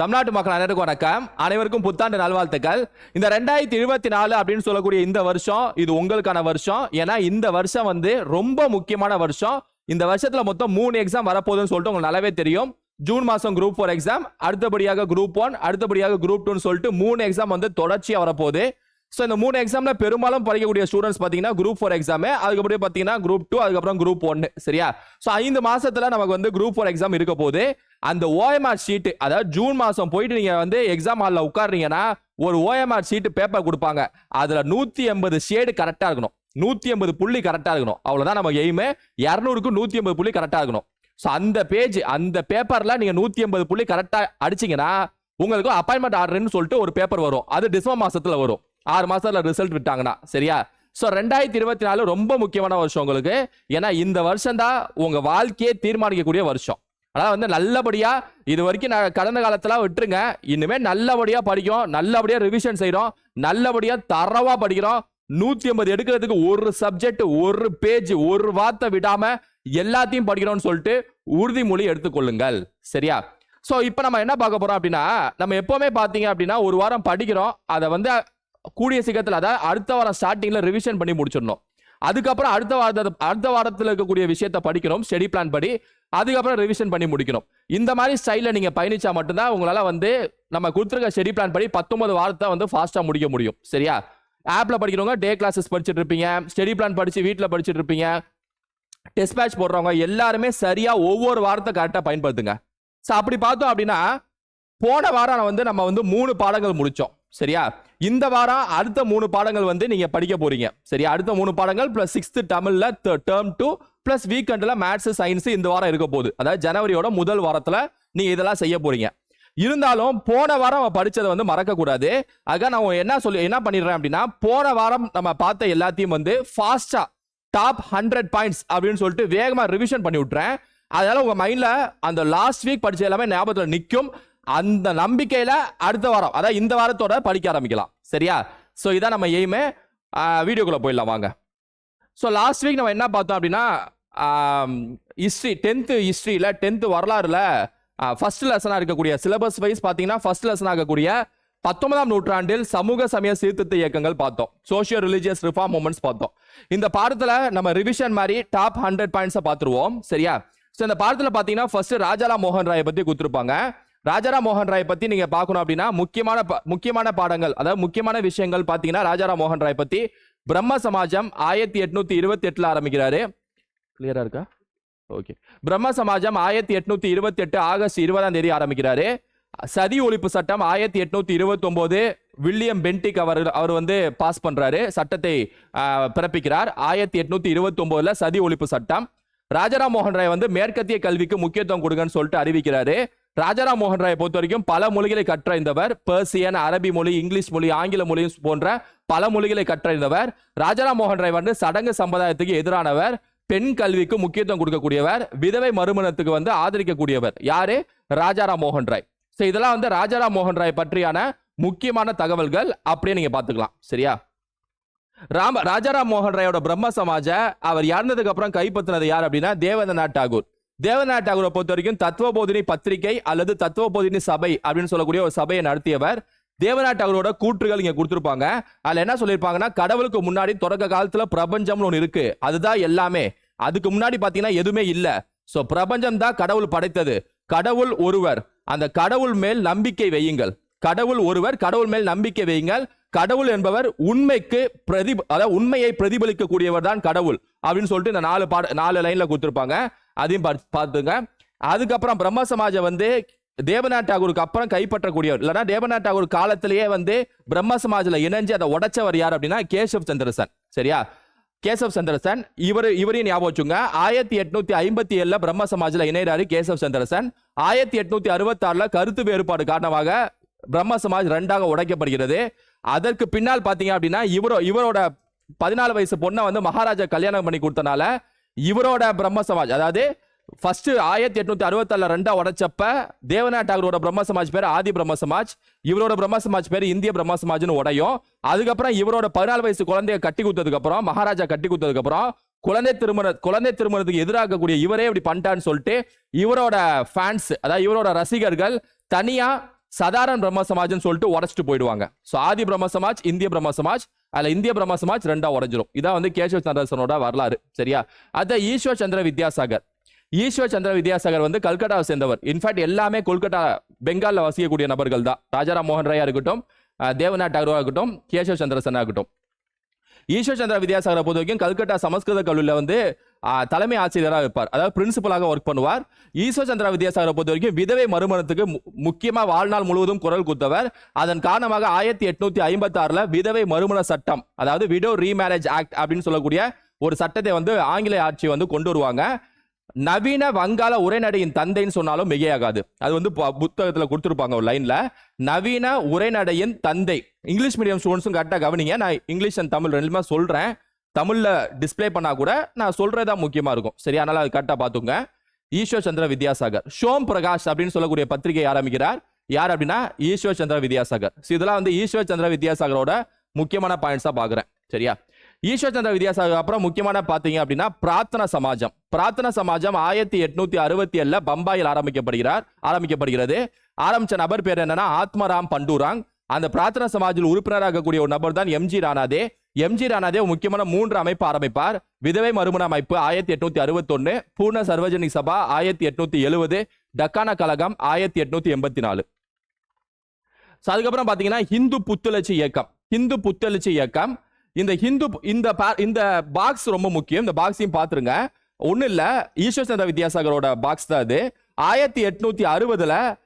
தமிழ்நாட்டு மக்கள் அனைவருக்கும் வணக்கம். அனைவருக்கும் புத்தாண்டு நல்வாழ்த்துக்கள். இந்த ரெண்டாயிரத்தி இருபத்தி நாலு அப்படின்னு சொல்லக்கூடிய இந்த வருஷம் இது உங்களுக்கான வருஷம். ஏன்னா இந்த வருஷம் வந்து ரொம்ப முக்கியமான வருஷம். இந்த வருஷத்துல மொத்தம் மூணு எக்ஸாம் வரப்போகுதுன்னு சொல்லிட்டு உங்களுக்கு நல்லாவே தெரியும். ஜூன் மாசம் குரூப் ஃபோர் எக்ஸாம் அடுத்தபடியாக குரூப் ஒன் அடுத்தபடியாக குரூப் டூன்னு சொல்லிட்டு மூணு எக்ஸாம் வந்து தொடர்ச்சியாக வரப்போகுது. ஸோ இந்த மூணு எக்ஸாமில் பெரும்பாலும் படிக்கக்கூடிய ஸ்டூடெண்ட்ஸ் பார்த்தீங்கன்னா குரூப் ஃபோர் எக்ஸாம் அதுக்கப்புறம் பார்த்தீங்கன்னா குரூப் டூ அதுக்கப்புறம் குரூப் ஒன்று சரியா? ஸோ ஐந்து மாதத்தில் நமக்கு வந்து குரூப் ஃபோர் எக்ஸாம் இருக்க போகுது. அந்த ஓஎம்ஆர் ஷீட்டு அதாவது ஜூன் மாதம் போயிட்டு நீங்கள் வந்து எக்ஸாம் ஹாலில் உட்காருறீங்கன்னா ஒரு ஓஎம்ஆர் ஷீட் பேப்பர் கொடுப்பாங்க. அதில் நூற்றி எண்பது ஷேடு கரெக்டாக இருக்கணும். நூற்றி எண்பது புள்ளி கரெக்டாக இருக்கணும். அவ்வளோதான் நம்ம எய்மு இரநூறுக்கு நூற்றி எண்பது புள்ளி கரெக்டாக இருக்கணும். ஸோ அந்த பேஜ் அந்த பேப்பரில் நீங்கள் நூற்றி எண்பது புள்ளி கரெக்டாக அடிச்சீங்கன்னா உங்களுக்கு அப்பாயின்மெண்ட் ஆர்டர்னு சொல்லிட்டு ஒரு பேப்பர் வரும். அது டிசம்பர் மாதத்தில் வரும். ஆறு மாசத்துல ரிசல்ட் விட்டாங்கன்னா சரியா? ஸோ ரெண்டாயிரத்தி இருபத்தி நாலு ரொம்ப முக்கியமான வருஷம் உங்களுக்கு. ஏன்னா இந்த வருஷம் தான் உங்க வாழ்க்கையே தீர்மானிக்கக்கூடிய வருஷம். அதாவது வந்து நல்லபடியா இது வரைக்கும் நான் கடந்த காலத்துல விட்டுருங்க. இனிமே நல்லபடியா படிக்கும் நல்லபடியா ரிவிஷன் செய்கிறோம் நல்லபடியா தரவா படிக்கிறோம். நூத்தி ஐம்பது எடுக்கிறதுக்கு ஒரு சப்ஜெக்ட் ஒரு பேஜ் ஒரு வார்த்தை விடாம எல்லாத்தையும் படிக்கிறோம்னு சொல்லிட்டு உறுதிமொழி எடுத்துக்கொள்ளுங்கள். சரியா? ஸோ இப்போ நம்ம என்ன பார்க்க போறோம் அப்படின்னா நம்ம எப்பவுமே பார்த்தீங்க அப்படின்னா ஒரு வாரம் படிக்கிறோம். அதை வந்து கூடிய சீக்கிரத்தில் அதாவது அடுத்த வாரம் ஸ்டார்டிங்கில் ரிவிஷன் பண்ணி முடிச்சிடணும். அதுக்கப்புறம் அடுத்த வாரத்தை அடுத்த வாரத்தில் இருக்கக்கூடிய விஷயத்த படிக்கணும் ஸ்டடி பிளான் படி அதுக்கப்புறம் ரிவிஷன் பண்ணி முடிக்கணும். இந்த மாதிரி ஸ்டைலில் நீங்கள் பயணிச்சா மட்டும்தான் உங்களால் வந்து நம்ம கொடுத்துருக்க ஸ்டடி பிளான் படி பத்தொன்பது வாரத்தை வந்து ஃபாஸ்ட்டாக முடிக்க முடியும். சரியா? ஆப்பில் படிக்கிறவங்க டே கிளாஸஸ் படிச்சுட்டு இருப்பீங்க ஸ்டடி பிளான் படித்து வீட்டில் படிச்சுட்டு இருப்பீங்க. டெஸ்ட் பேட்ச் போடுறவங்க எல்லாருமே சரியாக ஒவ்வொரு வாரத்தை கரெக்டாக பயன்படுத்துங்க. ஸோ அப்படி பார்த்தோம் அப்படின்னா போன வாரம் வந்து நம்ம வந்து மூணு பாடங்கள் முடித்தோம் சரியா? இந்த வாரம் அடுத்த மூணு பாடங்கள் வந்து நீங்க படிக்க போறீங்க. சரி அடுத்த மூணு பாடங்கள் பிளஸ் சிக்ஸ்த் தமிழ்ல டேர்ம் டூ பிளஸ் வீக்கெண்ட்ல மேத்ஸ் சயின்ஸ் இந்த வாரம் இருக்க போகுது. அதாவது ஜனவரியோட முதல் வாரத்துல நீங்கள் இதெல்லாம் செய்ய போறீங்க. இருந்தாலும் போன வாரம் அவன் படித்ததை வந்து மறக்கக்கூடாது. ஆக நான் என்ன சொல்லி என்ன பண்ணிடுறேன் அப்படின்னா போன வாரம் நம்ம பார்த்த எல்லாத்தையும் வந்து ஃபாஸ்ட்டாக டாப் ஹண்ட்ரட் பாயிண்ட்ஸ் அப்படின்னு சொல்லிட்டு வேகமாக ரிவிஷன் பண்ணி விட்டுறேன். அதனால உங்கள் மைண்டில் அந்த லாஸ்ட் வீக் படித்த எல்லாமே ஞாபகத்தில் நிற்கும் அந்த நம்பிக்கையில அடுத்த வாரம் அதாவது இந்த வாரத்தோட படிக்க ஆரம்பிக்கலாம். சரியா? ஸோ இதான் நம்ம எய்மு வீடியோக்குள்ளே போயிடலாம் வாங்க. ஸோ லாஸ்ட் வீக் நம்ம என்ன பார்த்தோம் அப்படின்னா ஹிஸ்ட்ரி டென்த்து ஹிஸ்ட்ரியில் டென்த்து வரலாறுல ஃபர்ஸ்ட் லெசனாக இருக்கக்கூடிய சிலபஸ் வைஸ் பார்த்தீங்கன்னா ஃபர்ஸ்ட் லெசன் ஆகக்கூடிய பத்தொன்பதாம் நூற்றாண்டில் சமூக சமய சீர்திருத்த இயக்கங்கள் பார்த்தோம். சோஷியல் ரிலீஜியஸ் ரிஃபார்ம் மூமெண்ட்ஸ் பார்த்தோம். இந்த பாடத்தில் நம்ம ரிவிஷன் மாதிரி டாப் ஹண்ட்ரட் பாயிண்ட்ஸை பார்த்துருவோம். சரியா? ஸோ இந்த பாடத்தில் பார்த்தீங்கன்னா ஃபர்ஸ்ட் ராஜாலா மோகன் ராயை பற்றி கொடுத்துருப்பாங்க. ராஜாராம் மோகன் ராய் பத்தி நீங்க பார்க்கணும் அப்படின்னா முக்கியமான முக்கியமான பாடங்கள் அதாவது முக்கியமான விஷயங்கள் பாத்தீங்கன்னா ராஜாராம் மோகன் ராய் பத்தி பிரம்ம சமாஜம் ஆயிரத்தி எட்நூத்தி இருபத்தி எட்டுல ஆரம்பிக்கிறாரு கிளியரா இருக்கா? ஓகே பிரம்ம சமாஜம் ஆயிரத்தி எட்நூத்தி இருபத்தி எட்டு ஆகஸ்ட் இருபதாம் தேதி ஆரம்பிக்கிறாரு. சதி ஒழிப்பு சட்டம் ஆயிரத்தி எட்நூத்தி இருபத்தி ஒன்பது வில்லியம் பென்டிக் அவர் அவர் வந்து பாஸ் பண்றாரு. சட்டத்தை பிறப்பிக்கிறார். ஆயிரத்தி எட்நூத்தி இருபத்தி ஒன்பதுல சதி ஒழிப்பு சட்டம். ராஜாராம் மோகன் ராய் வந்து மேற்கத்திய கல்விக்கு முக்கியத்துவம் கொடுங்கன்னு சொல்லிட்டு அறிவிக்கிறாரு. ராஜாராம் மோகன் ராயை பொறுத்த வரைக்கும் பல மொழிகளை கற்றறிந்தவர் பெர்சியன் அரபி மொழி இங்கிலீஷ் மொழி ஆங்கில மொழி போன்ற பல மொழிகளை கற்ற கற்றறிந்தவர். ராஜாராம் மோகன் ராய் வந்து சடங்கு சம்பிரதாயத்துக்கு எதிரானவர் பெண் கல்விக்கு முக்கியத்துவம் கொடுக்கக்கூடியவர் விதவை மறுமணத்துக்கு வந்து ஆதரிக்கக்கூடியவர். யாரு? ராஜாராம் மோகன் ராய். ஸோ இதெல்லாம் வந்து ராஜாராம் மோகன் ராய் பற்றியான முக்கியமான தகவல்கள் அப்படியே நீங்க பாத்துக்கலாம் சரியா? ராம ராஜாராம் மோகன் ராயோட பிரம்ம சமாஜ அவர் இறந்ததுக்கு அப்புறம் கைப்பற்றினது யார் அப்படின்னா தேவேந்திரநாத் டாகூர். தேவநாத் டாகூரை பொறுத்த வரைக்கும் தத்துவபோதினி பத்திரிகை அல்லது தத்துவபோதினி சபை அப்படின்னு சொல்லக்கூடிய ஒரு சபையை நடத்தியவர் தேவநாத் டாகூரோட கூற்றுகள் இங்க கொடுத்துருப்பாங்க. அதுல என்ன சொல்லியிருப்பாங்கன்னா கடவுளுக்கு முன்னாடி தொடக்க காலத்துல பிரபஞ்சம்னு ஒன்று இருக்கு. அதுதான் எல்லாமே. அதுக்கு முன்னாடி பாத்தீங்கன்னா எதுவுமே இல்ல. சோ பிரபஞ்சம் தான் கடவுள் படைத்தது. கடவுள் ஒருவர். அந்த கடவுள் மேல் நம்பிக்கை வையுங்கள். கடவுள் ஒருவர் கடவுள் மேல் நம்பிக்கை வையுங்கள். கடவுள் என்பவர் உண்மைக்கு பிரதி அதாவது உண்மையை பிரதிபலிக்கக்கூடியவர் தான் கடவுள் அப்படின்னு சொல்லிட்டு இந்த நாலு பாட நாலு லைன்ல கொடுத்துருப்பாங்க. அதையும் பார்த்து- பார்த்துங்க அதுக்கப்புறம் பிரம்ம சமாஜம் வந்து தேவநாத் டாகூருக்கு அப்புறம் கைப்பற்றக்கூடியவர். இல்லைன்னா தேவநாத் டாகூர் காலத்திலேயே வந்து பிரம்ம சமாஜில் இணைஞ்சு அதை உடைச்சவர் யார் அப்படின்னா கேசவ் சந்திரசன். சரியா? கேசவ் சந்திரசன் இவர் இவரையும் ஞாபகம் வச்சுங்க ஆயிரத்தி எட்நூத்தி ஐம்பத்தி ஏழுல பிரம்ம சமாஜ்ல இணைறாரு கேசவ் சந்திரசன். ஆயிரத்தி எட்நூத்தி அறுபத்தாறுல கருத்து வேறுபாடு காரணமாக பிரம்ம சமாஜ் ரெண்டாக உடைக்கப்படுகிறது. அதற்கு பின்னால் பாத்தீங்க அப்படின்னா இவரோ இவரோட பதினாலு வயசு பொண்ணை வந்து மகாராஜா கல்யாணம் பண்ணி கொடுத்தனால இவரோட பிரம்ம சமாஜ் அதாவது ஃபர்ஸ்ட் ஆயிரத்தி எட்நூத்தி அறுபத்தாறுல ரெண்டா உடைச்சப்ப தேவநா டாகரோட பிரம்ம சமாஜ் பேர் ஆதி பிரம்ம சமாஜ் இவரோட பிரம்ம சமாஜ் பேர் இந்திய பிரம்ம சமாஜ்னு உடையும். அதுக்கப்புறம் இவரோட பதினாலு வயசு குழந்தைய கட்டி கொடுத்ததுக்கு அப்புறம் மகாராஜா கட்டி கொடுத்ததுக்கு அப்புறம் குழந்தை திருமண குழந்தை திருமணத்துக்கு எதிராகக்கூடிய இவரே இப்படி பண்ணிட்டான்னு சொல்லிட்டு இவரோட ஃபேன்ஸ் அதாவது இவரோட ரசிகர்கள் தனியா சதாரண பிரம்ம சமாஜ்னு சொல்லிட்டு உடச்சிட்டு போயிடுவாங்க. ஸோ ஆதி பிரம்ம சமாஜ் இந்திய பிரம்ம சமாஜ் அதில் இந்திய பிரம்ம சமாஜ் ரெண்டா உடஞ்சிரும். இதான் வந்து கேசவ சந்திரசனோட வரலாறு. சரியா? அத ஈஸ்வர் சந்திர வித்யாசாகர். ஈஸ்வர் சந்திர வித்யாசாகர் வந்து கல்கட்டாவை சேர்ந்தவர். இன்ஃபேக்ட் எல்லாமே கொல்கட்டா பெங்காலில் வசிக்கக்கூடிய நபர்கள் தான். ராஜாராம் மோகன் ராயா இருக்கட்டும் தேவநாத் டாகூரா இருக்கட்டும் கேசவ சந்திரசனா இருக்கட்டும் ஈஸ்வர் சந்திர வித்யாசாகரை பொறுத்த வரைக்கும் கல்கட்டா சமஸ்கிருத கல்லூரியில் வந்து தலைமை ஆசிரியராக இருப்பார். அதாவது பிரின்சிபலாக ஒர்க் பண்ணுவார். ஈஸ்வரசந்திர வித்யாசாகரை பொறுத்த வரைக்கும் விதவை மறுமணத்துக்கு முக்கியமாக வாழ்நாள் முழுவதும் குரல் கொடுத்தவர் அதன் காரணமாக ஆயிரத்தி எட்நூத்தி ஐம்பத்தி ஆறுல விதவை மறுமண சட்டம் அதாவது விடோ ரீமேரேஜ் ஆக்ட் அப்படின்னு சொல்லக்கூடிய ஒரு சட்டத்தை வந்து ஆங்கில ஆட்சி வந்து கொண்டு வருவாங்க. நவீன வங்காள உரைநடையின் தந்தைன்னு சொன்னாலும் மிகையாகாது. அது வந்து புத்தகத்தில் கொடுத்துருப்பாங்க ஒரு லைனில். நவீன உரைநடையின் தந்தை இங்கிலீஷ் மீடியம் ஸ்டூடெண்ட்ஸும் கரெக்டாக கவனிங்க. நான் இங்கிலீஷ் அண்ட் தமிழ் ரெண்டுமே சொல்கிறேன் தமிழில் டிஸ்ப்ளே பண்ணால் கூட நான் சொல்கிறதா முக்கியமாக இருக்கும். சரி அதனால் அது கரெக்டாக பார்த்துங்க ஈஸ்வர் சந்திர வித்யாசாகர். ஷோம் பிரகாஷ் அப்படின்னு சொல்லக்கூடிய பத்திரிகை ஆரம்பிக்கிறார். யார் அப்படின்னா? ஈஸ்வர் சந்திர வித்யாசாகர். ஸோ இதெல்லாம் வந்து ஈஸ்வர் சந்திர வித்யாசாகரோட முக்கியமான பாயிண்ட்ஸாக பார்க்குறேன். சரியா? ஈஸ்வர் சந்திர வித்யாசாகர் அப்புறம் முக்கியமான பார்த்தீங்க அப்படின்னா பிரார்த்தன சமாஜம். பிரார்த்தன சமாஜம் ஆயிரத்தி எட்நூத்தி அறுபத்தி ஏழுல பம்பாயில் ஆரம்பிக்கப்படுகிறார் ஆரம்பிக்கப்படுகிறது. ஆரம்பிச்ச நபர் பேர் என்னன்னா ஆத்மராம் பண்டூராங். அந்த பிரார்த்தனா சமாஜில் உறுப்பினராக கூடிய ஒரு நபர் தான் எம்ஜி ராணாதே. எம்ஜி ராணாதே முக்கியமான மூன்று அமைப்பு ஆரம்பிப்பார். விதவை மறுமண அமைப்பு ஆயிரத்தி எட்நூத்தி அறுபத்தொன்னு பூர்ண சர்வஜனி சபா ஆயிரத்தி எட்நூத்தி எழுபது டக்கான கழகம் ஆயிரத்தி எட்நூத்தி எண்பத்தி நாலு. அதுக்கப்புறம் பாத்தீங்கன்னா ஹிந்து புத்துணர்ச்சி இயக்கம். ஹிந்து புத்துளர்ச்சி இயக்கம். இந்த ஹிந்து இந்த பா- இந்த பாக்ஸ் ரொம்ப முக்கியம். இந்த பாக்ஸையும் பாத்துருங்க. ஒன்றும் இல்லை ஈஸ்வர் சந்திர வித்யாசாகரோட பாக்ஸ் தான் அது. ஆயிரத்தி எட்நூத்தி அறுபதுல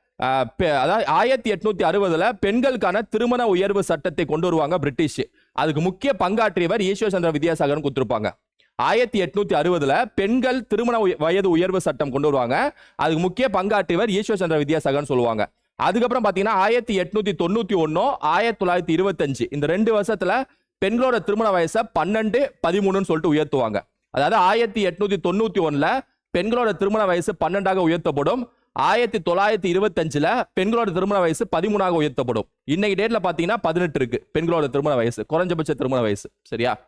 பெ- அதாவது ஆயிரத்தி எட்நூத்தி அறுபதுல பெண்களுக்கான திருமண உயர்வு சட்டத்தை கொண்டு வருவாங்க பிரிட்டிஷ். அதுக்கு முக்கிய பங்காற்றியவர் ஈஸ்வர் சந்திர வித்யாசாகர்னு கொடுத்துருப்பாங்க. ஆயிரத்தி எட்நூத்தி அறுபதுல பெண்கள் திருமண வயது உயர்வு சட்டம் கொண்டு வருவாங்க. அதுக்கு முக்கிய பங்காற்றியவர் ஈஸ்வர் சந்திர வித்யாசாகர்னு சொல்லுவாங்க. அதுக்கப்புறம் பார்த்தீங்கன்னா ஆயிரத்தி எட்நூத்தி தொண்ணூத்தி ஒன்னோ ஆயிரத்தி தொள்ளாயிரத்தி இருபத்தஞ்சு இந்த ரெண்டு வருஷத்துல பெண்களோட திருமண வயசை பன்னெண்டு பதிமூணுன்னு சொல்லிட்டு உயர்த்துவாங்க. அதாவது ஆயிரத்தி எட்நூத்தி தொண்ணூத்தி ஒன்னுல பெண்களோட திருமண வயசு பன்னெண்டாக உயர்த்தப்படும். ஆயிரத்தி தொள்ளாயிரத்தி இருபத்தஞ்சில் பெண்களோட திருமண வயசு பதிமூணாக உயர்த்தப்படும். இன்னைக்கு டேட்ல பாத்தீங்கன்னா பதினெட்டு இருக்கு. பெண்களோட திருமண வயசு குறைஞ்சபட்ச திருமண வயசு. சரியா?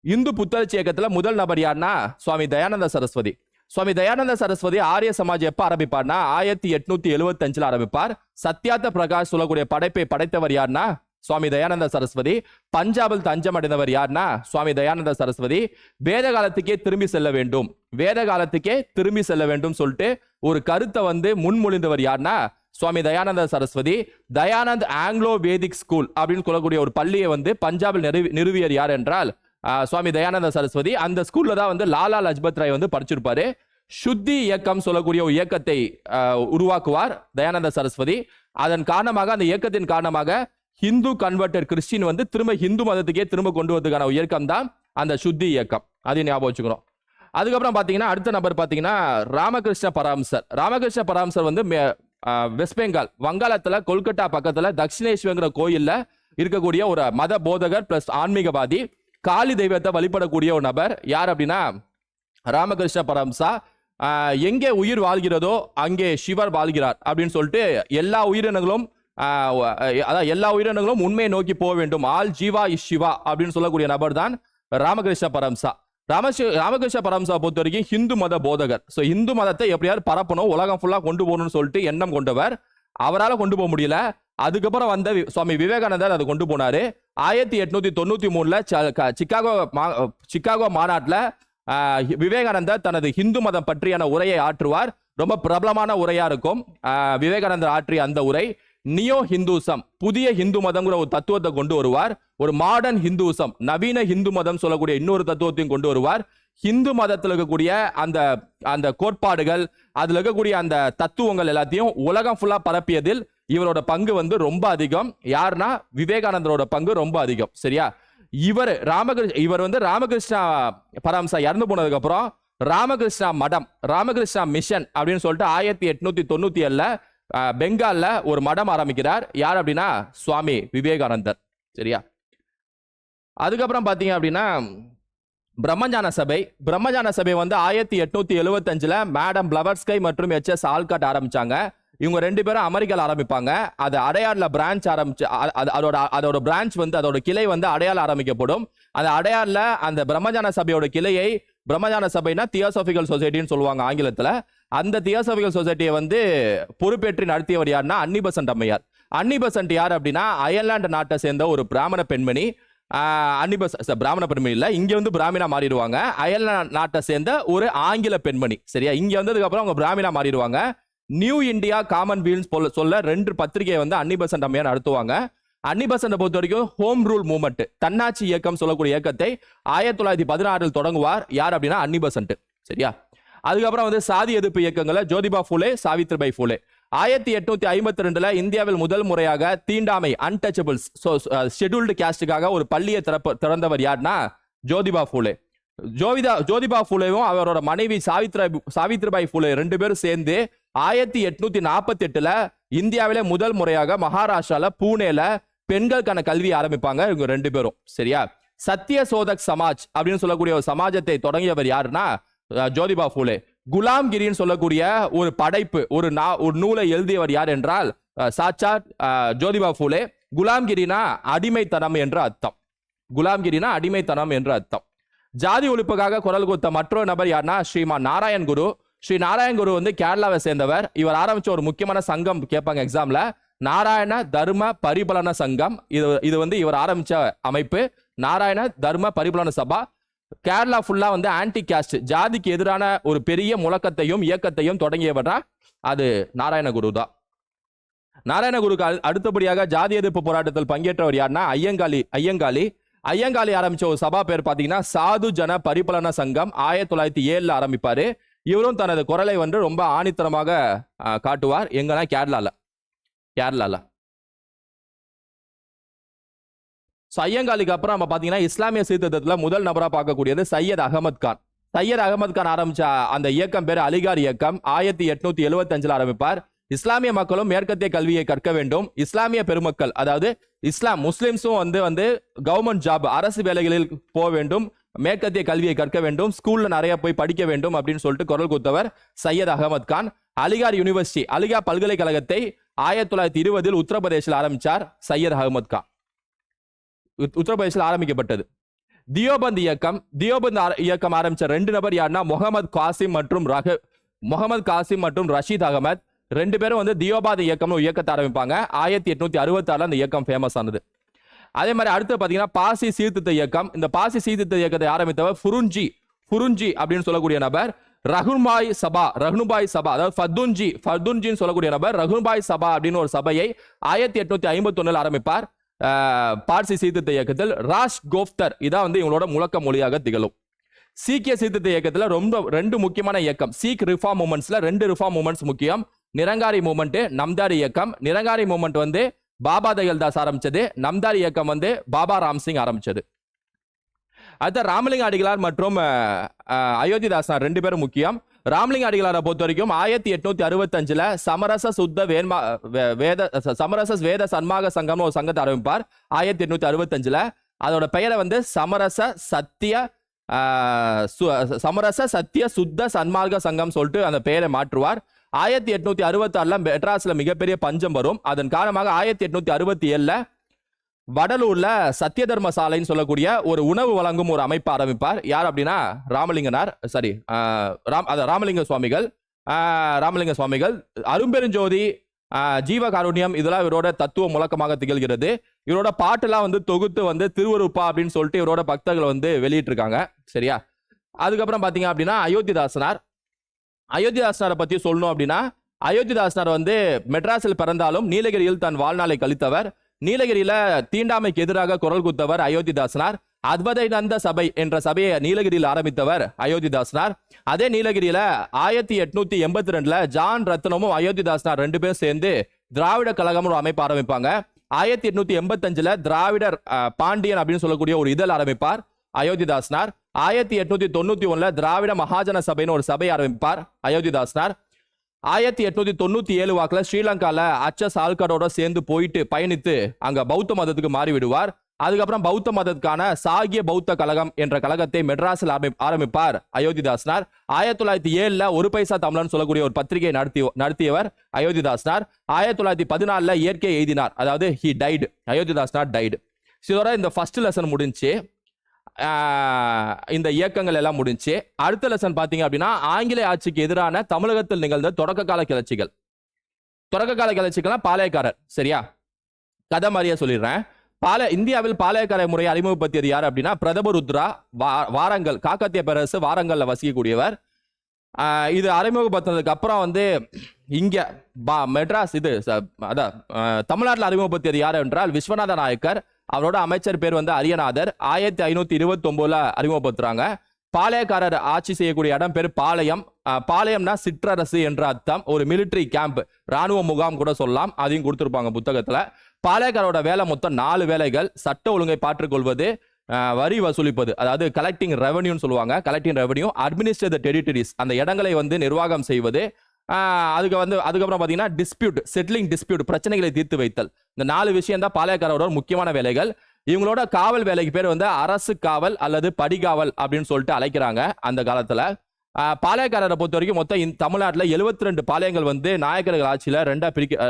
இந்து புத்தகச்சி இயக்கத்தில் முதல் நபர் யாருன்னா சுவாமி தயானந்த சரஸ்வதி. சுவாமி தயானந்த சரஸ்வதி ஆரிய சமாஜ் எப்ப ஆரம்பிப்பார்னா ஆயிரத்தி எட்நூத்தி எழுபத்தஞ்சில் ஆரம்பிப்பார். சத்யாத்த பிரகாஷ் சொல்லக்கூடிய படைப்பை படைத்தவர் யாருன்னா சுவாமி தயானந்த சரஸ்வதி பஞ்சாபில் தஞ்சம் அடைந்தவர் யாருன்னா சுவாமி தயானந்த சரஸ்வதி வேத காலத்துக்கே திரும்பி செல்ல வேண்டும். வேத காலத்துக்கே திரும்பி செல்ல வேண்டும் சொல்லிட்டு ஒரு கருத்தை வந்து முன்மொழிந்தவர் யாருன்னா Swami Dayananda Saraswati Dayanand Anglo Vedic school அப்படின்னு சொல்லக்கூடிய ஒரு பள்ளியை வந்து பஞ்சாபில் நிறுவி நிறுவியர் யார் என்றால் சுவாமி தயானந்த சரஸ்வதி அந்த ஸ்கூல்ல தான் வந்து லாலா லஜ்பத் ராய் வந்து படிச்சிருப்பாரு. சுத்தி இயக்கம் சொல்லக்கூடிய ஒரு இயக்கத்தை உருவாக்குவார் தயானந்த சரஸ்வதி. அதன் காரணமாக அந்த இயக்கத்தின் காரணமாக ஹிந்து கன்வெர்டட் கிறிஸ்டின் வந்து திரும்ப ஹிந்து மதத்துக்கே திரும்ப கொண்டு வரதுக்கான இயக்கம் தான் அந்த சுத்தி இயக்கம். அதையும் ஞாபகம் வச்சுக்கணும். அதுக்கப்புறம் பார்த்தீங்கன்னா அடுத்த நபர் பார்த்தீங்கன்னா ராமகிருஷ்ண பராம்சர். ராமகிருஷ்ண பராம்சர் வந்து மே- வெஸ்ட் பெங்கால் வங்காளத்தில் கொல்கட்டா பக்கத்தில் தக்ஷிணேஸ்வரங்கிற கோயிலில் இருக்கக்கூடிய ஒரு மத போதகர் பிளஸ் ஆன்மீகவாதி காளி தெய்வத்தை வழிபடக்கூடிய ஒரு நபர். யார் அப்படின்னா ராமகிருஷ்ண பரம்சா. எங்கே உயிர் வாழ்கிறதோ அங்கே சிவர் வாழ்கிறார் அப்படின்னு சொல்லிட்டு எல்லா உயிரினங்களும் அதான் எல்லா உயிரினங்களும் உண்மையை நோக்கி போக வேண்டும். ஆல் ஜீவா இஸ் சிவா அப்படின்னு சொல்லக்கூடிய நபர் தான் ராமகிருஷ்ண பரம்சா. ராமகிருஷ்ண ராமகிருஷ்ண பரம்சா பொறுத்த வரைக்கும் ஹிந்து மத போதகர். ஸோ இந்து மதத்தை எப்படியாவது பரப்பணும் உலகம் ஃபுல்லாக கொண்டு போகணும்னு சொல்லிட்டு எண்ணம் கொண்டவர். அவரால் கொண்டு போக முடியல. அதுக்கப்புறம் வந்த சுவாமி விவேகானந்தர் அதை கொண்டு போனார். ஆயிரத்தி எட்நூத்தி தொண்ணூற்றி மூணில் ச- க- சிக்காகோ மா- சிக்காகோ மாநாட்டில் விவேகானந்தர் தனது ஹிந்து மதம் பற்றியான உரையை ஆற்றுவார். ரொம்ப பிரபலமான உரையாக இருக்கும். விவேகானந்தர் ஆற்றிய அந்த உரை. நியோ ஹிந்துசம் புதிய ஹிந்து மதம்ங்கிற ஒரு தத்துவத்தை கொண்டு வருவார். ஒரு மாடர்ன் ஹிந்துசம் நவீன ஹிந்து மதம் சொல்லக்கூடிய இன்னொரு தத்துவத்தையும் கொண்டு வருவார். ஹிந்து மதத்தில் இருக்கக்கூடிய அந்த அந்த கோட்பாடுகள் அதில் இருக்கக்கூடிய அந்த தத்துவங்கள் எல்லாத்தையும் உலகம் ஃபுல்லாக பரப்பியதில் இவரோட பங்கு வந்து ரொம்ப அதிகம். யாருன்னா விவேகானந்தரோட பங்கு ரொம்ப அதிகம். சரியா? இவர் ராமகிருஷ்ண இவர் வந்து ராமகிருஷ்ணா பரம்சா இறந்து போனதுக்கு அப்புறம் ராமகிருஷ்ணா மடம் ராமகிருஷ்ணா மிஷன் அப்படின்னு சொல்லிட்டு ஆயிரத்தி எட்நூத்தி தொண்ணூத்தி ஏழுல பெங்காலில் ஒரு மடம் ஆரம்பிக்கிறார். யார் அப்படின்னா சுவாமி விவேகானந்தர். சரியா? அதுக்கப்புறம் பார்த்தீங்க அப்படின்னா பிரம்மஞான சபை. பிரம்மஞான சபை வந்து ஆயிரத்தி எட்நூத்தி எழுவத்தஞ்சுல மேடம் பிளவர்ஸ்கை மற்றும் எச் எஸ் ஆல்காட் ஆரம்பிச்சாங்க. இவங்க ரெண்டு பேரும் அமெரிக்கால ஆரம்பிப்பாங்க. அது அடையாறுல பிரான்ச் ஆரம்பிச்சு அதோட அதோட பிரான்ச் வந்து அதோட கிளை வந்து அடையாள ஆரம்பிக்கப்படும். அந்த அடையாறுல அந்த பிரம்மஞான சபையோட கிளையை பிரம்மஞான சபைனா தியோசாபிக்கல் சொசைட்டின்னு சொல்லுவாங்க ஆங்கிலத்தில். அந்த தியோசபிகல் சொசைட்டியை வந்து பொறுப்பேற்று நடத்தியவர் யாருன்னா அன்னிபசன்ட் அம்மையார். அன்னிபசன்ட் யார் அப்படின்னா அயர்லாந்து நாட்டை சேர்ந்த ஒரு பிராமண பெண்மணி. அன்னிபஸ் பிராமண பெண்மணி இல்லை இங்கே வந்து பிராமினா மாறிடுவாங்க. அயல் நாட்டை சேர்ந்த ஒரு ஆங்கில பெண்மணி சரியா? இங்கே வந்ததுக்கப்புறம் அவங்க பிராமினா மாறிடுவாங்க. நியூ இந்தியா காமன் வீல்ஸ் போல சொல்ல ரெண்டு பத்திரிகையை வந்து அன்னிபசன்ட் அம்மையார் நடத்துவாங்க. அன்னிபசண்டை பொறுத்த வரைக்கும் ஹோம் ரூல் மூவ்மெண்ட் தன்னாட்சி இயக்கம் சொல்லக்கூடிய இயக்கத்தை ஆயிரத்தி தொள்ளாயிரத்தி பதினாறில் தொடங்குவார். யார் அப்படின்னா அன்னிபசண்ட் சரியா? அதுக்கப்புறம் வந்து சாதி எதிர்ப்பு இயக்கங்களை ஜோதிபா ஃபூலே சாவித்ரிபாய் ஃபூலே. ஆயிரத்தி எட்நூத்தி ஐம்பத்தி ரெண்டுல இந்தியாவில் முதல் முறையாக தீண்டாமை அன்டச்சபிள்ஸ் ஷெட்யூல்டு கேஸ்டுக்காக ஒரு பள்ளியை திறப்ப திறந்தவர் யாருன்னா ஜோதிபா ஃபூலே. ஜோதிதா ஜோதிபா ஃபூலேவும் அவரோட மனைவி சாவித்ரா சாவித்ரிபாய் ஃபூலே ரெண்டு பேரும் சேர்ந்து ஆயிரத்தி எட்நூத்தி நாற்பத்தி எட்டுல இந்தியாவிலே முதல் முறையாக மகாராஷ்டிரால பூனேல பெண்களுக்கான கல்வி ஆரம்பிப்பாங்க இவங்க ரெண்டு பேரும். சரியா? சத்திய சோதக் சமாஜ் அப்படின்னு சொல்லக்கூடிய ஒரு சமாஜத்தை தொடங்கியவர் யாருன்னா ஜோதிபா ஃபூலே குலாம்கிரின்னு சொல்லக்கூடிய ஒரு படைப்பு ஒரு நா ஒரு நூலை எழுதியவர் யார் என்றால் சாச்சா ஜோதிபா ஃபூலே குலாம்கிரினா அடிமைத்தனம் என்ற அர்த்தம். குலாம்கிரினா அடிமைத்தனம் என்ற அர்த்தம். ஜாதி ஒழிப்புக்காக குரல் கொடுத்த மற்றொரு நபர் யாருன்னா ஸ்ரீமான் நாராயண் குரு. ஸ்ரீ நாராயண் குரு வந்து கேரளாவை சேர்ந்தவர். இவர் ஆரம்பிச்ச ஒரு முக்கியமான சங்கம் கேட்பாங்க எக்ஸாம்ல நாராயண தர்ம பரிபலன சங்கம். இது இது வந்து இவர் ஆரம்பிச்ச அமைப்பு. நாராயண தர்ம பரிபலன சபா. கேரளா ஃபுல்லா வந்து ஆன்டி காஸ்ட் ஜாதிக்கு எதிரான ஒரு பெரிய முழக்கத்தையும் இயக்கத்தையும் தொடங்கியவரா அது நாராயணகுரு தான். நாராயணகுருக்கு அடுத்தபடியாக ஜாதி எதிர்ப்பு போராட்டத்தில் பங்கேற்றவர் யாருன்னா ஐயங்காளி ஐயங்காளி. ஐயங்காளி ஆரம்பிச்ச ஒரு சபா பேர் பாத்தீங்கன்னா சாது ஜன பரிபலன சங்கம் ஆயிரத்தி தொள்ளாயிரத்தி ஏழுல ஆரம்பிப்பாரு. இவரும் தனது குரலை வந்து ரொம்ப ஆணித்தரமாக காட்டுவார் எங்கன்னா கேரளால. கேரளால. ஸோ ஐயங்காலுக்கு அப்புறம் நம்ம பார்த்தீங்கன்னா இஸ்லாமிய சீர்திருத்தத்தில் முதல் நபராக பார்க்கக்கூடியது சையத் அகமது கான். சையத் அகமது கான் ஆரம்பிச்ச அந்த இயக்கம் பேர் அலிகார் இயக்கம். ஆயிரத்தி எட்நூத்தி எழுபத்தஞ்சில் ஆரம்பிப்பார். இஸ்லாமிய மக்களும் மேற்கத்திய கல்வியை கற்க வேண்டும். இஸ்லாமிய பெருமக்கள் அதாவது இஸ்லாம் முஸ்லிம்ஸும் வந்து வந்து கவர்மெண்ட் ஜாப் அரசு வேலைகளில் போக வேண்டும். மேற்கத்திய கல்வியை கற்க வேண்டும். ஸ்கூல்ல நிறைய போய் படிக்க வேண்டும் அப்படின்னு சொல்லிட்டு குரல் கொடுத்தவர் சையத் அகமது கான். அலிகார் யூனிவர்சிட்டி அலிகார் பல்கலைக்கழகத்தை ஆயிரத்தி தொள்ளாயிரத்தி இருபதில் உத்தரப்பிரதேசில் ஆரம்பிச்சார் சையத் அகமது கான். உத்தரப்பிரதேசத்தில் உத்தரப்பிரதேசில் ஆரம்பிக்கப்பட்டது. தியோபந்த் இயக்கம் தியோபந்த் இயக்கம் ஆரம்பிச்ச ரெண்டு நபர் யாருன்னா முகமது காசிம் மற்றும் ரஹ முகமது காசிம் மற்றும் ரஷீத் அகமத். ரெண்டு பேரும் வந்து தியோபாத் இயக்கம்னு ஒரு இயக்கத்தை ஆரம்பிப்பாங்க. ஆயிரத்தி எட்நூத்தி அறுபத்தாறுல அந்த இயக்கம் ஃபேமஸ் ஆனது. அதே மாதிரி அடுத்து பார்த்தீங்கன்னா பாசி சீர்திருத்த இயக்கம். இந்த பாசி சீர்திருத்த இயக்கத்தை ஆரம்பித்தவர் ஃபுருஞ்சி ஃபுருஞ்சி அப்படின்னு சொல்லக்கூடிய நபர். ரகுன்பாய் சபா ரகுனுபாய் சபா அதாவது ஃபர்துன்ஜி ஃபர்துன்ஜின்னு சொல்லக்கூடிய நபர் ரகுன்பாய் சபா அப்படின்னு ஒரு சபையை ஆயிரத்தி எட்நூத்தி ஐம்பத்தி ஆரம்பிப்பார். பார்சி சீர்திருத்த இயக்கத்தில் ராஷ் கோஃப்தர். இதான் வந்து இவங்களோட முழக்க மொழியாக திகழும். சீக்கிய சீர்திருத்த இயக்கத்தில் ரொம்ப ரெண்டு முக்கியமான இயக்கம். சீக் ரிஃபார்ம் மூமெண்ட்ஸில் ரெண்டு ரிஃபார்ம் மூமெண்ட்ஸ் முக்கியம். நிரங்காரி மூமெண்ட் நம்தாரி இயக்கம். நிரங்காரி மூமெண்ட் வந்து பாபா தயல்தாஸ் ஆரம்பிச்சது. நம்தாரி இயக்கம் வந்து பாபா ராம்சிங் ஆரம்பிச்சது. அடுத்த ராமலிங்க அடிகளார் மற்றும் அஹ், அயோத்திதாசனார் ரெண்டு பேரும் முக்கியம். ராமலிங்க அடிகளாரை பொறுத்த வரைக்கும் ஆயிரத்தி எட்நூத்தி அறுபத்தஞ்சுல சமரச சுத்த வேன்மா வேத சமரச வேத சன்மாக சங்கம்னு ஒரு சங்கத்தை ஆரம்பிப்பார். ஆயிரத்தி எட்நூத்தி அறுபத்தஞ்சுல அதோட பெயரை வந்து சமரச சத்திய ஆஹ், சமரச சத்திய சுத்த சன்மார்க்க சங்கம் சொல்லிட்டு அந்த பெயரை மாற்றுவார். ஆயிரத்தி எட்நூத்தி அறுபத்தி ஆறுல மெட்ராஸ்ல மிகப்பெரிய பஞ்சம் வரும். அதன் காரணமாக ஆயிரத்தி எட்நூத்தி அறுபத்தி ஏழுல வடலூர்ல சத்திய தர்ம சாலைன்னு சொல்லக்கூடிய ஒரு உணவு வழங்கும் ஒரு அமைப்பு ஆரம்பிப்பார். யார் அப்படின்னா ராமலிங்கனார் சாரி ராம் அத ராமலிங்க சுவாமிகள் ராமலிங்க சுவாமிகள். அரும்பெருஞ்சோதி ஜீவகாருண்யம் இதெல்லாம் இவரோட தத்துவ முழக்கமாக திகழ்கிறது. இவரோட பாட்டெல்லாம் வந்து தொகுத்து வந்து திருவருப்பா அப்படின்னு சொல்லிட்டு இவரோட பக்தர்கள் வந்து வெளியிட்டிருக்காங்க. சரியா? அதுக்கப்புறம் பார்த்தீங்க அப்படின்னா அயோத்திதாசனார். அயோத்திதாசனாரை பற்றி சொல்லணும் அப்படின்னா அயோத்திதாசனார் வந்து மெட்ராஸில் பிறந்தாலும் நீலகிரியில் தன் வாழ்நாளை கழித்தவர். நீலகிரியில தீண்டாமைக்கு எதிராக குரல் கொடுத்தவர் அயோத்திதாசனார் அத்வதைநந்த சபை என்ற சபையை நீலகிரியில் ஆரம்பித்தவர் அயோத்திதாசனார். அதே நீலகிரியில ஆயிரத்தி எட்நூத்தி எண்பத்தி ரெண்டுல ஜான் ரத்னமும் அயோத்திதாசனார் ரெண்டு பேரும் சேர்ந்து திராவிட கழகம் ஒரு அமைப்பு ஆரம்பிப்பாங்க. ஆயிரத்தி எட்நூத்தி எண்பத்தஞ்சுல திராவிடர் பாண்டியன் அப்படின்னு சொல்லக்கூடிய ஒரு இதழ் ஆரம்பிப்பார் அயோத்திதாசனார். ஆயிரத்தி எட்நூத்தி தொண்ணூத்தி ஒண்ணுல திராவிட மகாஜன சபைன்னு ஒரு சபை ஆரம்பிப்பார் அயோத்திதாசனார். ஆயிரத்தி எட்நூத்தி தொண்ணூத்தி ஏழு வாக்குல ஸ்ரீலங்கால அச்சஸ் ஆல்காடோட சேர்ந்து போயிட்டு பயணித்து அங்க பௌத்த மதத்துக்கு மாறிவிடுவார். அதுக்கப்புறம் பௌத்த மதத்துக்கான சாகிய பௌத்த கழகம் என்ற கழகத்தை மெட்ராஸில் ஆரம்பிப்பார் அயோத்திதாசனார். ஆயிரத்தி தொள்ளாயிரத்தி ஏழுல ஒரு பைசா தமிழன் சொல்லக்கூடிய ஒரு பத்திரிகை நடத்தி நடத்தியவர் அயோத்திதாசனார். ஆயிரத்தி தொள்ளாயிரத்தி பதினாலுல இயற்கை எழுதினார் அதாவது ஹி டைடு அயோத்திதாசனார் டைடு இதோட இந்த ஃபர்ஸ்ட் லெசன் முடிஞ்சு இந்த இயக்கங்கள் எல்லாம் முடிஞ்சு அடுத்த லெசன் பார்த்தீங்க அப்படின்னா ஆங்கிலேய ஆட்சிக்கு எதிரான தமிழகத்தில் நிகழ்ந்த தொடக்க கால கிளர்ச்சிகள். தொடக்க கால கிளர்ச்சிகள்லாம் பாளையக்காரர் சரியா? கதை மாதிரியே சொல்லிடுறேன். பால இந்தியாவில் பாளையக்கார முறையை அறிமுகப்படுத்தியது யார் அப்படின்னா பிரதமருத்ரா வா- வாரங்கள் காக்கத்திய பேரரசு வாரங்களில் வசிக்கக்கூடியவர். இது அறிமுகப்படுத்தினதுக்கு அப்புறம் வந்து இங்கே பா மெட்ராஸ் இது ச- அதான் தமிழ்நாட்டில் அறிமுகப்படுத்தியது யார் என்றால் விஸ்வநாத நாயக்கர். அவரோட அமைச்சர் பேர் வந்து அரியநாதர். ஆயிரத்தி ஐநூத்தி இருபத்தி ஒன்பதுல அறிமுகப்படுத்துறாங்க. பாளையக்காரர் ஆட்சி செய்யக்கூடிய இடம் பேர் பாளையம். பாளையம்னா சிற்றரசு என்ற அர்த்தம். ஒரு மிலிட்டரி கேம்ப் ராணுவ முகாம் கூட சொல்லலாம். அதையும் கொடுத்துருப்பாங்க புத்தகத்துல. பாளையக்காரோட வேலை மொத்தம் நாலு வேலைகள். சட்ட ஒழுங்கை பாற்றுக்கொள்வது வரி வசூலிப்பது அதாவது கலெக்டிங் ரெவன்யூன்னு சொல்லுவாங்க. கலெக்டிங் ரெவன்யூ அட்மினிஸ்ட்ரேட் டெரிட்டரிஸ் அந்த இடங்களை வந்து நிர்வாகம் செய்வது அதுக்கு வந்து அதுக்கப்புறம் பார்த்தீங்கன்னா டிஸ்பியூட் செட்டிலிங் டிஸ்பியூட் பிரச்சனைகளை தீர்த்து வைத்தல். இந்த நாலு விஷயம் தான் பாளையக்காரோட முக்கியமான வேலைகள். இவங்களோட காவல் வேலைக்கு பேர் வந்து அரசு காவல் அல்லது படிகாவல் அப்படின்னு சொல்லிட்டு அழைக்கிறாங்க அந்த காலத்துல. பாளையக்காரரை பொறுத்த வரைக்கும் மொத்தம் இந்த தமிழ்நாட்டில் எழுபத்தி ரெண்டு பாளையங்கள் வந்து நாயக்கர்கள் ஆட்சியில் ரெண்டாக பிரிக்க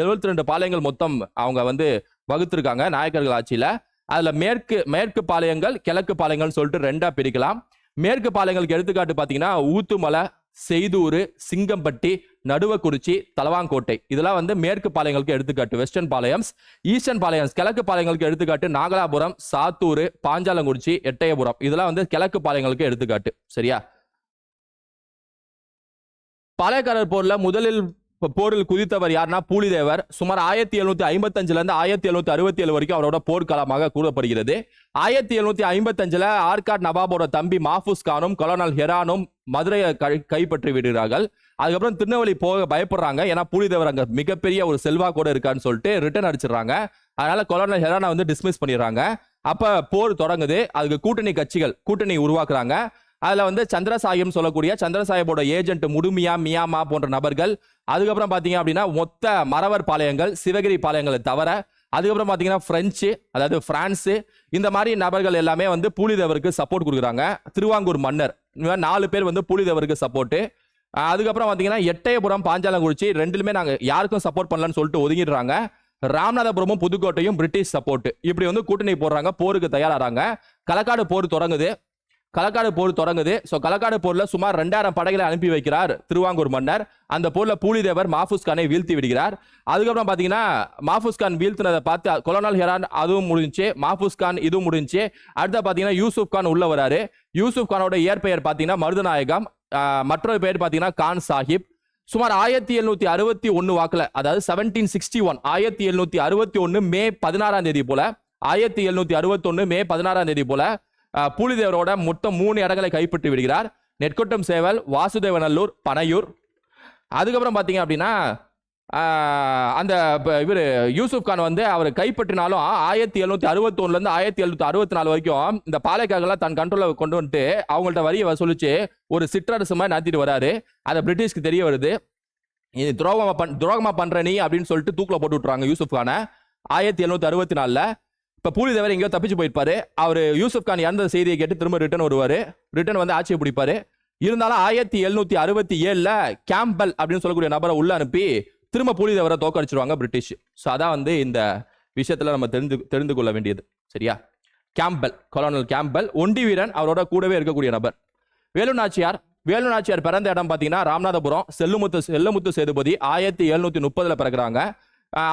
எழுபத்தி ரெண்டு பாளையங்கள் மொத்தம் அவங்க வந்து வகுத்திருக்காங்க நாயக்கர்கள் ஆட்சியில். அதில் மேற்கு மேற்கு பாளையங்கள் கிழக்கு பாளையங்கள்னு சொல்லிட்டு ரெண்டாக பிரிக்கலாம். மேற்கு பாளையங்களுக்கு எடுத்துக்காட்டு பார்த்தீங்கன்னா ஊத்துமலை செய்தூர் சிங்கம்பட்டி நடுவக்குறிச்சி தலவாங்கோட்டை. இதெல்லாம் வந்து மேற்கு பாளையங்களுக்கு எடுத்துக்காட்டு. வெஸ்டர்ன் பாளையம்ஸ் ஈஸ்டர்ன் பாளையம்ஸ் கிழக்கு பாளையங்களுக்கு எடுத்துக்காட்டு. நாகலாபுரம் சாத்தூர் பாஞ்சாலங்குறிச்சி எட்டயபுரம். இதெல்லாம் வந்து கிழக்கு பாளையங்களுக்கு எடுத்துக்காட்டு. சரியா? பாளையக்காரர் போர்ல முதலில் போரில் குதித்தவர் யார்னா பூலிதேவர். சுமார் ஆயிரத்தி எழுநூத்தி ஐம்பத்தஞ்சுல இருந்து ஆயிரத்தி எழுநூத்தி அறுபத்தி ஏழு வரைக்கும் அவரோட போர்க்காலமாக கூறப்படுகிறது. ஆயிரத்தி எழுநூத்தி ஐம்பத்தஞ்சுல ஆர்காட் நவாபோட தம்பி மாஃபூஸ் கானும் கொலோனல் ஹெரானும் மதுரையை கை- கைப்பற்றி விடுகிறார்கள். அதுக்கப்புறம் திருநெல்வேலி போக பயப்படுறாங்க. ஏன்னா பூலிதேவர் அங்க மிகப்பெரிய ஒரு செல்வா கூட இருக்கான்னு சொல்லிட்டு ரிட்டர்ன் அடிச்சிடுறாங்க. அதனால கொலோனல் ஹெரானை வந்து டிஸ்மிஸ் பண்ணிடுறாங்க. அப்ப போர் தொடங்குது. அதுக்கு கூட்டணி கட்சிகள் கூட்டணி உருவாக்குறாங்க. அதில் வந்து சந்திரசாயம் சொல்லக்கூடிய சந்திரசாயபோட ஏஜென்ட் முடுமியா மியாமா போன்ற நபர்கள். அதுக்கப்புறம் பார்த்தீங்க அப்படின்னா மொத்த மறவர் பாளையங்கள் சிவகிரி பாளையங்களை தவிர அதுக்கப்புறம் பார்த்தீங்கன்னா பிரெஞ்சு அதாவது பிரான்ஸ் இந்த மாதிரி நபர்கள் எல்லாமே வந்து பூலிதேவருக்கு சப்போர்ட் கொடுக்குறாங்க. திருவாங்கூர் மன்னர் இந்த மாதிரி நாலு பேர் வந்து பூலிதேவருக்கு சப்போர்ட்டு அதுக்கப்புறம் பார்த்தீங்கன்னா எட்டயபுரம் பாஞ்சாலங்குறிச்சி ரெண்டுலுமே நாங்கள் யாருக்கும் சப்போர்ட் பண்ணலன்னு சொல்லிட்டு ஒதுங்கிடுறாங்க. ராமநாதபுரமும் புதுக்கோட்டையும் பிரிட்டிஷ் சப்போர்ட் இப்படி வந்து கூட்டணி போடுறாங்க போருக்கு தயாராகிறாங்க களக்காடு போர் தொடங்குது. களக்காடு போர் தொடங்குது. ஸோ களக்காடு போர்ல சுமார் ரெண்டாயிரம் படைகளை அனுப்பி வைக்கிறார் திருவாங்கூர் மன்னர். அந்த போர்ல பூலிதேவர் மாஃபூஸ் கானை வீழ்த்தி விடுகிறார். அதுக்கப்புறம் பாத்தீங்கன்னா மாஃபூஸ் கான் வீழ்த்தினதை பார்த்து கொலோனால் ஹெரான் அதுவும் முடிஞ்சு மாஃபூஸ் கான் இதுவும் முடிஞ்சு அடுத்த பாத்தீங்கன்னா யூசுப் கான் உள்ள வராரு. யூசுப் கானோட இயற்பெயர் பாத்தீங்கன்னா மருதநாயகம். மற்றொரு பெயர் பாத்தீங்கன்னா கான் சாஹிப். சுமார் ஆயிரத்தி எழுநூத்தி அறுபத்தி ஒன்னு வாக்குல அதாவது செவன்டீன் சிக்ஸ்டி ஒன் ஆயிரத்தி எழுநூத்தி அறுபத்தி ஒன்னு மே பதினாறாம் தேதி போல ஆயிரத்தி எழுநூத்தி அறுபத்தி ஒன்னு மே பதினாறாம் தேதி போல பூலிதேவரோட மொத்தம் மூணு இடங்களை கைப்பற்றி விடுகிறார். நெற்கொட்டம் சேவல் வாசுதேவநல்லூர் பனையூர். அதுக்கப்புறம் பார்த்தீங்க அப்படின்னா அந்த இவர் யூசுப் கான் வந்து அவர் கைப்பற்றினாலும் ஆயிரத்தி எழுநூத்தி அறுபத்தொன்னுலேருந்து ஆயிரத்தி எழுநூத்தி அறுபத்தி நாலு வரைக்கும் இந்த பாலைக்காகலாம் தன் கண்ட்ரோலில் கொண்டு வந்துட்டு அவங்கள்ட்ட வரியை வசூலிச்சு ஒரு சிற்றரசு மாதிரி நடத்திட்டு வராரு. அதை பிரிட்டிஷ்க்கு தெரிய வருது. இது துரோகமா பண் துரோகமா பண்ற நீ அப்படின்னு சொல்லிட்டு தூக்கில் போட்டு விட்டுறாங்க யூசுப் கானை. ஆயிரத்தி எழுநூத்தி அறுபத்தி நாலில் இப்போ பூலி தேவர் எங்கேயோ தப்பிச்சு போயிருப்பாரு. அவர் யூசுப் கான் இறந்த செய்தியை கேட்டு திரும்ப ரிட்டர்ன் வருவார். ரிட்டர்ன் வந்து ஆட்சியை பிடிப்பாரு. இருந்தாலும் ஆயிரத்தி எழுநூத்தி அறுபத்தி ஏழுல கேம்பல் அப்படின்னு சொல்லக்கூடிய நபரை உள்ள அனுப்பி திரும்ப பூலிதேவரை தோக்கடிச்சிருவாங்க பிரிட்டிஷ். ஸோ அதான் வந்து இந்த விஷயத்துல நம்ம தெரிந்து தெரிந்து கொள்ள வேண்டியது. சரியா? கேம்பல் கொலோனல் கேம்பல் ஒண்டி வீரன் அவரோட கூடவே இருக்கக்கூடிய நபர். வேலுநாச்சியார் வேலுநாச்சியார் பிறந்த இடம் பார்த்தீங்கன்னா ராமநாதபுரம் செல்லுமுத்து செல்லமுத்து சேதுபதி ஆயிரத்தி எழுநூத்தி முப்பதுல பிறகுறாங்க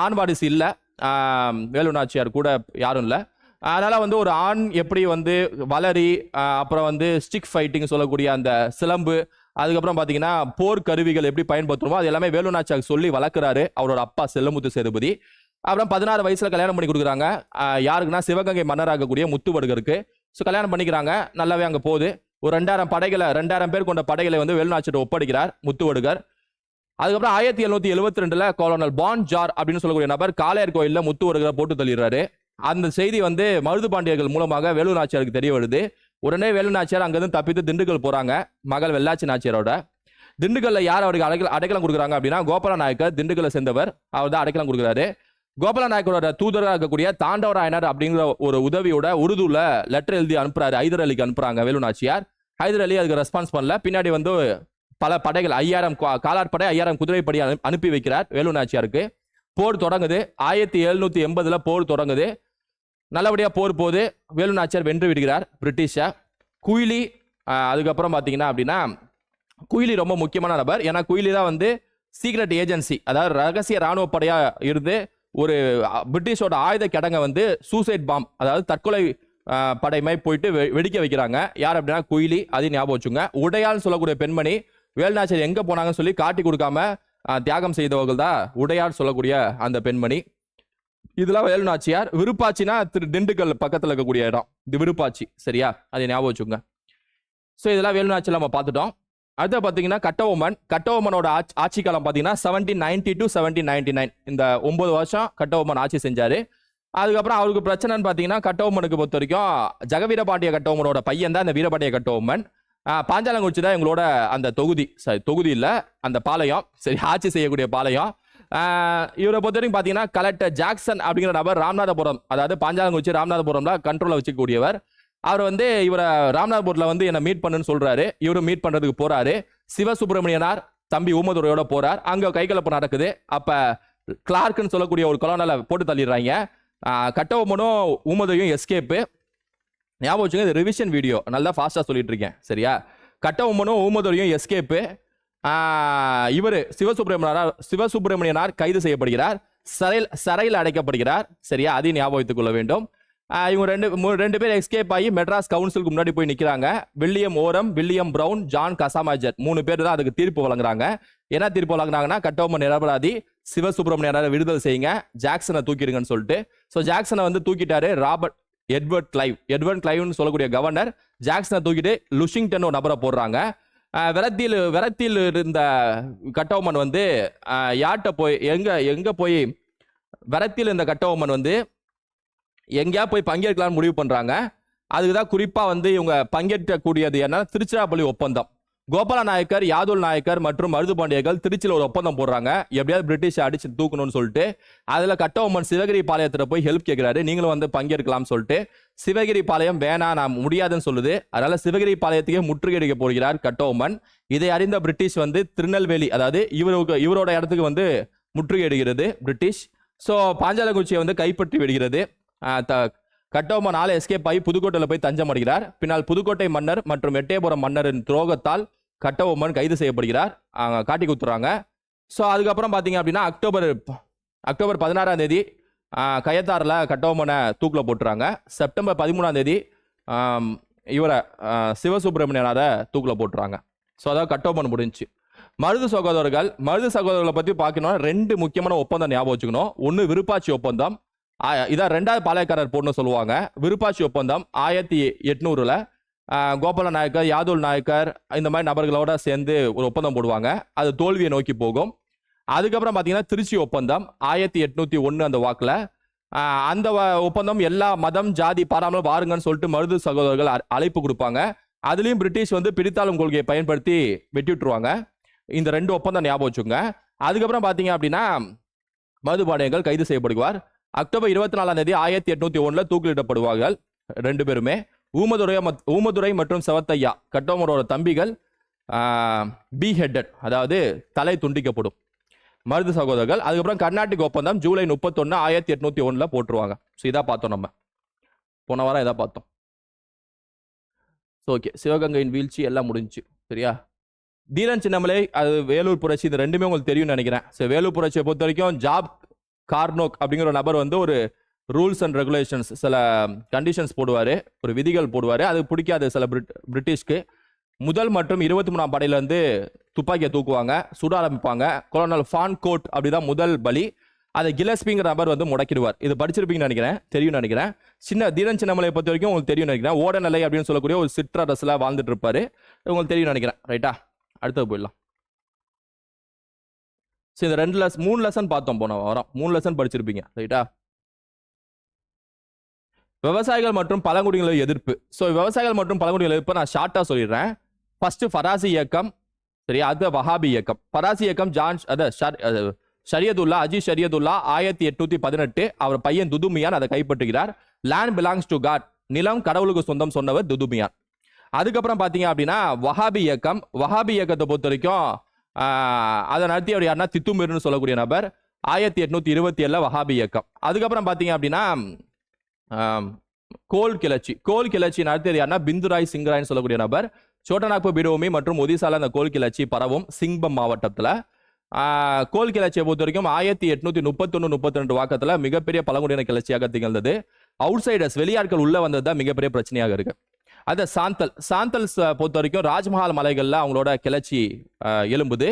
ஆண்வாடிஸ் இல்லை. வேலுநாச்சியார் கூட யாரும் இல்லை. அதனால் வந்து ஒரு ஆண் எப்படி வந்து வளரி அப்புறம் வந்து ஸ்டிக் ஃபைட்டிங் சொல்லக்கூடிய அந்த சிலம்பு அதுக்கப்புறம் பார்த்தீங்கன்னா போர் கருவிகள் எப்படி பயன்படுத்தணுமோ அது எல்லாமே வேலு சொல்லி வளர்க்குறாரு. அவரோட அப்பா செல்லமுத்து சேதுபதி. அப்புறம் பதினாறு வயசுல கல்யாணம் பண்ணி கொடுக்குறாங்க. யாருக்குன்னா சிவகங்கை மன்னராகக்கூடிய முத்துவடுகருக்கு. ஸோ கல்யாணம் பண்ணிக்கிறாங்க. நல்லாவே அங்கே போகுது. ஒரு ரெண்டாயிரம் படைகளை ரெண்டாயிரம் பேர் கொண்ட படைகளை வந்து வேலுநாச்சிட்ட ஒப்படைக்கிறார் முத்துவடுகர். அதுக்கப்புறம் ஆயிரத்தி எழுநூத்தி எழுபத்தி ரெண்டுல கொலோனல் பான் ஜார் அப்படின்னு சொல்லக்கூடிய நபர் காளையர் கோயில்ல முத்துவடுகரை போட்டு தள்ளிடுறாரு. அந்த செய்தி வந்து மருது பாண்டியர்கள் மூலமாக வேலு நாச்சியாருக்கு தெரிய வருது உடனே வேலு நாச்சியார் அங்கிருந்து தப்பித்து திண்டுக்கல் போறாங்க மகள் வெள்ளாச்சி நாச்சியாரோட. திண்டுக்கல்ல யார் அவருக்கு அடைக்கல அடைக்கலம் கொடுக்குறாங்க அப்படின்னா கோபால நாயக்கர் திண்டுக்கல்ல சேர்ந்தவர் அவர் தான் அடைக்கலம் கொடுக்குறாரு. கோபால நாயக்கரோட தூதராக இருக்கக்கூடிய தாண்டவராயனர் அப்படிங்கிற ஒரு உதவியோட உருதுல லெட்டர் எழுதி அனுப்புறாரு ஹைதர் அலிக்கு அனுப்புறாங்க வேலு நாச்சியார். ஹைதர் அலி அதுக்கு ரெஸ்பான்ஸ் பண்ணல பின்னாடி வந்து பல படைகள் ஐயாயிரம் காலாட்படை ஐயாயிரம் குதிரைப்படை அனுப்பி வைக்கிறார் வேலு நாச்சியாருக்கு. போர் தொடங்குது. ஆயிரத்தி எழுநூத்தி எண்பதுல போர் தொடங்குது. நல்லபடியாக போர் போது வேலு நாச்சியார் வென்று விடுகிறார் பிரிட்டிஷை. குயிலி அதுக்கப்புறம் பார்த்தீங்கன்னா அப்படின்னா குயிலி ரொம்ப முக்கியமான நபர். ஏன்னா குயிலி தான் வந்து சீக்ரெட் ஏஜென்சி அதாவது ரகசிய ராணுவ இருந்து ஒரு பிரிட்டிஷோட ஆயுத கிடங்க வந்து சூசைட் பாம் அதாவது தற்கொலை படைமை போயிட்டு வெ- வெடிக்க வைக்கிறாங்க. யார் அப்படின்னா குயிலி அதையும் ஞாபகம் வச்சுங்க உடையான்னு சொல்லக்கூடிய பெண்மணி வேலுநாச்சியார் எங்க போனாங்கன்னு சொல்லி காட்டி கொடுக்காம தியாகம் செய்தவர்கள் தான் உடையார் சொல்லக்கூடிய அந்த பெண்மணி. இதெல்லாம் வேலுநாச்சியார் விருப்பாச்சினா திரு திண்டுக்கல் பக்கத்துல இருக்கக்கூடிய இடம். இது விருப்பாச்சி சரியா? அதை ஞாபகம் வச்சுங்க ஸோ இதெல்லாம் வேலுநாச்சியில் நம்ம பார்த்துட்டோம். அடுத்து பார்த்தீங்கன்னா கட்டபொம்மன் கட்டபொம்மனோட ஆட்சி ஆட்சி காலம் பார்த்தீங்கன்னா seventeen ninety two seventeen ninety nine இந்த ஒன்பது வருஷம் கட்டபொம்மன் ஆட்சி செஞ்சாரு. அதுக்கப்புறம் அவருக்கு பிரச்சனைன்னு பார்த்தீங்கன்னா கட்டபொம்மனுக்கு பொறுத்த வரைக்கும் ஜெகவீரபாண்டிய கட்டபொம்மனோட பையன் தான் இந்த வீரபாண்டிய கட்டபொம்மன் பாஞ்சாலங்குறிச்சி தான் எங்களோட அந்த தொகுதி. சரி தொகுதி இல்லை அந்த பாளையம். சரி ஆட்சி செய்யக்கூடிய பாளையம். இவரை பொறுத்த வரைக்கும் பார்த்தீங்கன்னா கலெக்டர் ஜாக்சன் அப்படிங்கிற நபர் ராமநாதபுரம் அதாவது பாஞ்சாலங்குறிச்சி ராமநாதபுரம்ல கண்ட்ரோலில் வச்சுக்கூடியவர் அவர் வந்து இவரை ராமநாதபுரத்தில் வந்து என்னை மீட் பண்ணுன்னு சொல்கிறாரு இவரும் மீட் பண்ணுறதுக்கு போகிறாரு சிவசுப்பிரமணியனார் தம்பி ஊமதுரையோட போகிறார் அங்கே கைகலப்பு நடக்குது. அப்போ கிளார்க்குன்னு சொல்லக்கூடிய ஒரு கொலோனலை போட்டு தள்ளிடுறாங்க. கட்டவமனும் ஊமதையும் எஸ்கேப்பு ஞாபகம் வச்சுங்க இது ரிவிஷன் வீடியோ நல்லா ஃபாஸ்ட்டாக சொல்லிட்டு இருக்கேன் சரியா? கட்டவும்மனும் ஊமதுரையும் எஸ்கேப்பு இவர் சிவசுப்பிரமணியனார் சிவசுப்பிரமணியனார் கைது செய்யப்படுகிறார். சிறையில் சிறையில் அடைக்கப்படுகிறார். சரியா? அதையும் ஞாபகத்துக் கொள்ள வேண்டும். இவங்க ரெண்டு மூ- ரெண்டு பேர் எஸ்கேப் ஆகி மெட்ராஸ் கவுன்சிலுக்கு முன்னாடி போய் நிற்கிறாங்க வில்லியம் ஓரம் வில்லியம் பிரவுன் ஜான் கசாமாஜர் மூணு பேர் தான் அதுக்கு தீர்ப்பு வழங்குறாங்க. என்ன தீர்ப்பு வழங்குறாங்கன்னா கட்டபொம்மன் நிரபராதி சிவசுப்பிரமணியனாரை விடுதலை செய்யுங்க. ஜாக்சனை தூக்கிடுங்கன்னு சொல்லிட்டு. ஸோ ஜாக்சனை வந்து தூக்கிட்டாரு. ராபர்ட் எட்வர்ட் கிளைவ் எட்வர்ட் கிளைவ்னு சொல்லக்கூடிய கவர்னர் ஜாக்சனை தூக்கிட்டு லுஷிங்டன் ஒரு நபரை போடுறாங்க. விரத்தியில் விரத்தியில் இருந்த கட்டபொம்மன் வந்து யார்கிட்ட போய் எங்கே எங்கே போய் விரத்தியில் இருந்த கட்டபொம்மன் வந்து எங்கேயா போய் பங்கேற்கலாம்னு முடிவு பண்ணுறாங்க அதுக்கு தான் குறிப்பாக வந்து இவங்க பங்கேற்கக்கூடியது என்ன திருச்சிராப்பள்ளி ஒப்பந்தம். கோபால நாயக்கர் யாதுல் நாயக்கர் மற்றும் மருது பாண்டியர்கள் திருச்சியில் ஒரு ஒப்பந்தம் போடுறாங்க. எப்படியாவது பிரிட்டிஷ் அடிச்சு தூக்கணும்னு சொல்லிட்டு அதில் கட்டபொம்மன் சிவகிரி பாளையத்தில் போய் ஹெல்ப் கேட்குறாரு நீங்களும் வந்து பங்கேற்கலாம்னு சொல்லிட்டு சிவகிரி பாளையம் வேணாம் நான் முடியாதுன்னு சொல்லுது. அதனால சிவகிரி பாளையத்துக்கே முற்றுகையிட போகிறார் கட்டபொம்மன் இதை அறிந்த பிரிட்டிஷ் வந்து திருநெல்வேலி அதாவது இவருக்கு இவரோட இடத்துக்கு வந்து முற்றுகையிடுகிறது பிரிட்டிஷ். ஸோ பாஞ்சாலங்குச்சியை வந்து கைப்பற்றி விடுகிறது. கட்டோமன் த- எஸ்கேப் ஆகி புதுக்கோட்டையில் போய் தஞ்சம் அடைகிறார். பின்னால் புதுக்கோட்டை மன்னர் மற்றும் எட்டயபுரம் மன்னரின் துரோகத்தால் கட்டபொம்மன் கைது செய்யப்படுகிறார். காட்டி குத்துறாங்க ஸோ அதுக்கப்புறம் பார்த்தீங்க அப்படின்னா அக்டோபர் அக்டோபர் பதினாறாம் தேதி ஆஹ் கயத்தாரில் கட்டபொம்மனை தூக்கில் போட்டுறாங்க. செப்டம்பர் பதிமூணாம் தேதி இவரை சிவசுப்பிரமணியனார தூக்கில் போட்டுறாங்க. ஸோ அதாவது கட்டோமன் முடிஞ்சுச்சு மருது சகோதரர்கள் மருது சகோதரர்களை பற்றி பார்க்கணும்னா ரெண்டு முக்கியமான ஒப்பந்தம் ஞாபகம் வச்சுக்கணும். ஒன்று விருப்பாட்சி ஒப்பந்தம் இதான் ரெண்டாவது பாளையக்காரர் போர்னு சொல்லுவாங்க. விருப்பாட்சி ஒப்பந்தம் ஆயிரத்தி எட்நூறில். கோபால நாயக்கர் யாதுல் நாயக்கர் இந்த மாதிரி நபர்களோட சேர்ந்து ஒரு ஒப்பந்தம் போடுவாங்க. அது தோல்வியை நோக்கி போகும். அதுக்கப்புறம் பார்த்தீங்கன்னா திருச்சி ஒப்பந்தம் ஆயிரத்தி எட்நூற்றி ஒன்று அந்த வாக்கில். அந்த வ- ஒப்பந்தம் எல்லா மதம் ஜாதி பாராமல் வாருங்கன்னு சொல்லிட்டு மருது சகோதரர்கள் அழைப்பு கொடுப்பாங்க. அதுலேயும் பிரிட்டிஷ் வந்து பிடித்தாளும் கொள்கையை பயன்படுத்தி வெட்டி விட்டுருவாங்க. இந்த ரெண்டு ஒப்பந்தம் ஞாபகம் வச்சுங்க அதுக்கப்புறம் பார்த்தீங்க அப்படின்னா மதுபாண்டியங்கள் கைது செய்யப்படுவார். அக்டோபர் இருபத்தி நாலாம் தேதி ஆயிரத்தி எட்நூத்தி ஒன்றில் தூக்கிலிடப்படுவார்கள் ரெண்டு பேருமே. ஊமதுரை மத்- ஊமதுரை மற்றும் செவத்தையா கட்டோமரோட தம்பிகள் பி ஹெட்டட் அதாவது தலை துண்டிக்கப்படும். மருது சகோதரர்கள் அதுக்கப்புறம் கர்நாடிக் ஒப்பந்தம் ஜூலை முப்பத்தொன்னு ஆயிரத்தி எட்நூத்தி ஒன்றில் போட்டுருவாங்க. ஸோ இதாக பார்த்தோம் நம்ம. போன வாரம் இதாக பார்த்தோம். ஸோ ஓகே சிவகங்கையின் வீழ்ச்சி எல்லாம் முடிஞ்சுச்சு சரியா? தீரன் சின்னமலை அது வேலூர் புரட்சி இது ரெண்டுமே உங்களுக்கு தெரியும்னு நினைக்கிறேன். ஸோ வேலூர் புரட்சியை பொறுத்த வரைக்கும் ஜாப் கார்னோக் அப்படிங்கிற ஒரு நபர் வந்து ஒரு ரூல்ஸ் அண்ட் ரெகுலேஷன்ஸ் சில கண்டிஷன்ஸ் போடுவார் ஒரு விதிகள் போடுவார். அது பிடிக்காது சில பிரிட் பிரிட்டிஷ்க்கு. முதல் மற்றும் இருபத்தி மூணாம் படையிலேருந்து துப்பாக்கியை தூக்குவாங்க சுட ஆரம்பிப்பாங்க. கொலோனல் ஃபான் கோட் அப்படிதான் முதல் பலி. அதை கிலஸ்பிங்கிற நபர் வந்து முடக்கிடுவார். இது படிச்சிருப்பீங்கன்னு நினைக்கிறேன் தெரியும்னு நினைக்கிறேன். சின்ன தீரன் சின்னமலையை பொறுத்த வரைக்கும் உங்களுக்கு தெரியும் நினைக்கிறேன். ஓடநிலை அப்படின்னு சொல்லக்கூடிய ஒரு சிற்றரசில் வாழ்ந்துட்டு இருப்பாரு. உங்களுக்கு தெரியும் நினைக்கிறேன். ரைட்டா அடுத்தது போயிடலாம். சரி இந்த ரெண்டு லெஸ் மூணு லெசன் பார்த்தோம் போன வாரம். மூணு லெசன் படிச்சிருப்பீங்க ரைட்டா விவசாயிகள் மற்றும் பழங்குடிகளை எதிர்ப்பு. ஸோ விவசாயிகள் மற்றும் பழங்குடிகளை எதிர்ப்பு நான் ஷார்ட்டாக சொல்லிடுறேன். ஃபர்ஸ்ட் ஃபராசி இயக்கம். சரியா? அது வஹாபி இயக்கம். ஃபராசி இயக்கம் ஜான் அத ஷரியதுல்லா அஜி ஷரியதுல்லா ஆயிரத்தி எட்நூத்தி பதினெட்டு அவர் பையன் துதுமியான் அதை கைப்பற்றுகிறார். லேண்ட் பிலாங்ஸ் டு காட் நிலம் கடவுளுக்கு சொந்தம் சொன்னவர் துதுமியான். அதுக்கப்புறம் பார்த்தீங்க அப்படின்னா வஹாபி இயக்கம். வஹாபி இயக்கத்தை பொறுத்த வரைக்கும் அதை நடத்தியவர் யாருன்னா தித்துமிர்னு சொல்லக்கூடிய நபர் ஆயிரத்தி எட்நூத்தி இருபத்தி ஏழில் வஹாபி இயக்கம். அதுக்கப்புறம் பார்த்தீங்க அப்படின்னா கோல் கிளர்ச்சி. கோல் கிளர்ச்சி நடத்தியது யாருன்னா பிந்துராய் சிங்கராய்னு சொல்லக்கூடிய நபர். சோட்டநாக்பு பீடபூமி மற்றும் ஒதிசால அந்த கோல் கிளர்ச்சி பரவும் சிங்பம் மாவட்டத்தில். கோல் கிளர்ச்சியை பொறுத்த வரைக்கும் ஆயிரத்தி எட்நூத்தி முப்பத்தொன்னு முப்பத்தி ரெண்டு வாக்கத்தில் மிகப்பெரிய பழங்குடியின கிளர்ச்சியாக திகழ்ந்தது. அவுட் சைடர்ஸ் வெளியாட்கள் உள்ள வந்தது தான் மிகப்பெரிய பிரச்சனையாக இருக்கு. அந்த சாந்தல் சாந்தல்ஸ் பொறுத்த வரைக்கும் ராஜ்மஹால் மலைகளில் அவங்களோட கிளர்ச்சி எழும்புது.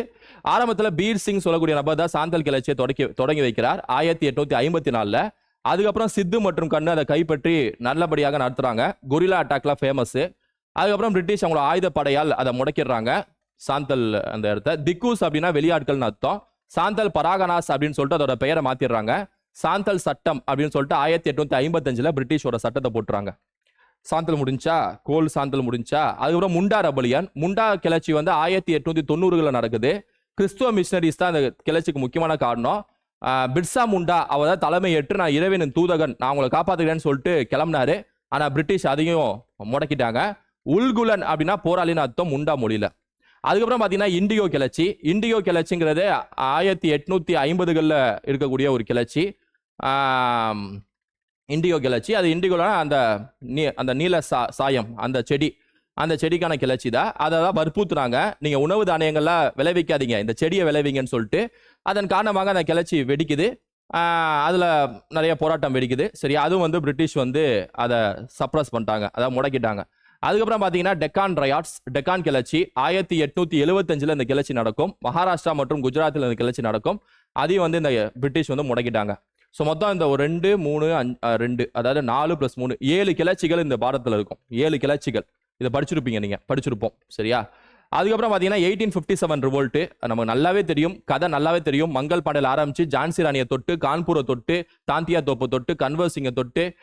ஆரம்பத்தில் பீர் சிங் சொல்லக்கூடிய நபர் தான் சாந்தல் கிளர்ச்சியை தொடக்கி தொடங்கி வைக்கிறார். ஆயிரத்தி எட்நூத்தி ஐம்பத்தி நாலில் அதுக்கப்புறம் சித்து மற்றும் கண்ணு அதை கைப்பற்றி நல்லபடியாக நடத்துகிறாங்க குரிலா அட்டாக்லாம் ஃபேமஸ் அதுக்கப்புறம் பிரிட்டிஷ் அவங்களோட ஆயுதப்படையால் அதை முடக்கிடுறாங்க. சாந்தல் அந்த இடத்த. திக்கூஸ் அப்படின்னா வெளியாட்கள்னு அர்த்தம். சாந்தல் பராகனாஸ் அப்படின்னு சொல்லிட்டு அதோட பெயரை மாத்திடுறாங்க. சாந்தல் சட்டம் அப்படின்னு சொல்லிட்டு ஆயிரத்தி எட்நூத்தி ஐம்பத்தஞ்சுல பிரிட்டிஷோட சட்டத்தை போட்டுறாங்க. சாந்தல் முடிஞ்சா கோல் சாந்தல் முடிஞ்சா அதுக்கப்புறம் முண்டா ரபலியன். முண்டா கிளர்ச்சி வந்து ஆயிரத்தி எட்நூத்தி தொண்ணூறுகளில் நடக்குது. கிறிஸ்துவ மிஷினரிஸ் தான் அந்த கிளர்ச்சிக்கு முக்கியமான காரணம். பிர்சா முண்டா அவர் தான் தலைமை ஏற்று நான் இறைவனின் தூதகன். நான் உங்களை காப்பாத்துக்கிறேன்னு சொல்லிட்டு கிளம்புனாரு. ஆனால் பிரிட்டிஷ் அதையும் முடக்கிட்டாங்க. உல்குலன் அப்படின்னா போராளின்னு அர்த்தம் முண்டா மொழியில. அதுக்கப்புறம் பார்த்தீங்கன்னா இண்டிகோ கிளர்ச்சி. இண்டிகோ கிளர்ச்சிங்கிறது ஆயிரத்தி எட்நூத்தி ஐம்பதுகளில் இருக்கக்கூடிய ஒரு கிளர்ச்சி. இண்டிகோ கிளர்ச்சி. அது இண்டிகோனா அந்த நீ அந்த நீல சா சாயம் அந்த செடி அந்த செடிக்கான கிளர்ச்சி தான். அதை தான் வற்புறுத்துறாங்க. நீங்கள் உணவு தானியங்கள்லாம் விளைவிக்காதீங்க. இந்த செடியை விளைவிங்கன்னு சொல்லிட்டு அதன் காரணமாக அந்த கிளர்ச்சி வெடிக்குது. அதில் நிறைய போராட்டம் வெடிக்குது. சரி அதுவும் வந்து பிரிட்டிஷ் வந்து அதை சப்ரஸ் பண்ணிட்டாங்க. அதை முடக்கிட்டாங்க. அதுக்கப்புறம் பார்த்தீங்கன்னா டெக்கான் ரயாட்ஸ் டெக்கான் கிளர்ச்சி. ஆயிரத்தி எட்நூத்தி எழுபத்தஞ்சில் இந்த கிளர்ச்சி நடக்கும். மகாராஷ்டிரா மற்றும் குஜராத்தில் இந்த கிளர்ச்சி நடக்கும். அதையும் வந்து இந்த பிரிட்டிஷ் வந்து முடக்கிட்டாங்க. ஸோ மொத்தம் இந்த ஒரு ரெண்டு மூணு அஞ்சு ரெண்டு அதாவது நாலு ப்ளஸ் மூணு ஏழு கிளர்ச்சிகள் இந்த பாரத்தில் இருக்கும். ஏழு கிளர்ச்சிகள். இதை படிச்சிருப்பீங்க நீங்கள் படிச்சிருப்போம். சரியா? அதுக்கப்புறம் பார்த்தீங்கன்னா எயிட்டீன் ஃபிஃப்டி செவன் ரிவோல்ட்டு நமக்கு நல்லாவே தெரியும். கதை நல்லாவே தெரியும். மங்கள் பாண்டியில் ஆரம்பித்து ஜான்சி ராணியை தொட்டு கான்பூரை தொட்டு தாந்தியா தோப்பை தொட்டு கன்வர்சிங்கை தொட்டு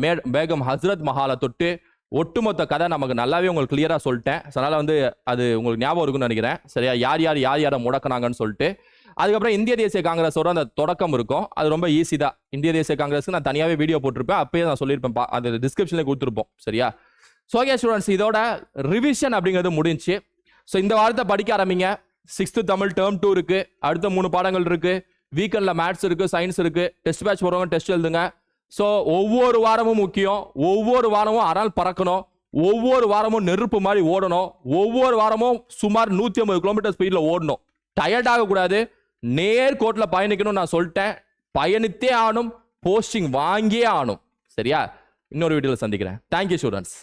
மே- பேகம் ஹஸ்ரத் மஹாலை தொட்டு ஒட்டுமொத்த கதை நமக்கு நல்லாவே உங்களுக்கு கிளியராக சொல்லிட்டேன். அதனால் வந்து அது உங்களுக்கு ஞாபகம் இருக்குன்னு நினைக்கிறேன். சரியா? யார் யார் யார் யாரை முடக்கினாங்கன்னு சொல்லிட்டு. அதுக்கப்புறம் இந்திய தேசிய காங்கிரஸோட அந்த தொடக்கம் இருக்கும். அது ரொம்ப ஈஸி தான். இந்திய தேசிய காங்கிரஸ்க்கு நான் தனியாகவே வீடியோ போட்டிருப்பேன். அப்பயே நான் சொல்லியிருப்பேன். பா- அது டிஸ்கிரிப்ஷனில் கொடுத்துருப்போம். சரியா? சோகே ஸ்டூடெண்ட்ஸ் இதோட ரிவிஷன் அப்படிங்கிறது முடிஞ்சு ஸோ இந்த வாரத்தை படிக்க ஆரம்பிங்க. சிக்ஸ்த்து தமிழ் டேர்ம் டூ இருக்கு. அடுத்த மூணு பாடங்கள் இருக்குது வீக்கெண்டில் மேத்ஸ் இருக்குது சயின்ஸ் இருக்குது டெஸ்ட் பேட்ச் போகிறவங்க டெஸ்ட் எழுதுங்க. ஸோ ஒவ்வொரு வாரமும் முக்கியம். ஒவ்வொரு வாரமும் அறால் பறக்கணும். ஒவ்வொரு வாரமும் நெருப்பு மாதிரி ஓடணும். ஒவ்வொரு வாரமும் சுமார் நூற்றி ஐம்பது கிலோமீட்டர் ஸ்பீடில் ஓடணும். டயர்ட் ஆகக்கூடாது. நேர் கோட்டில் பயணிக்கணும்னு நான் சொல்லிட்டேன். பயணித்தே ஆனும் போஸ்டிங் வாங்கியே ஆனும் சரியா? இன்னொரு வீடியோவில் சந்திக்கிறேன். Thank you students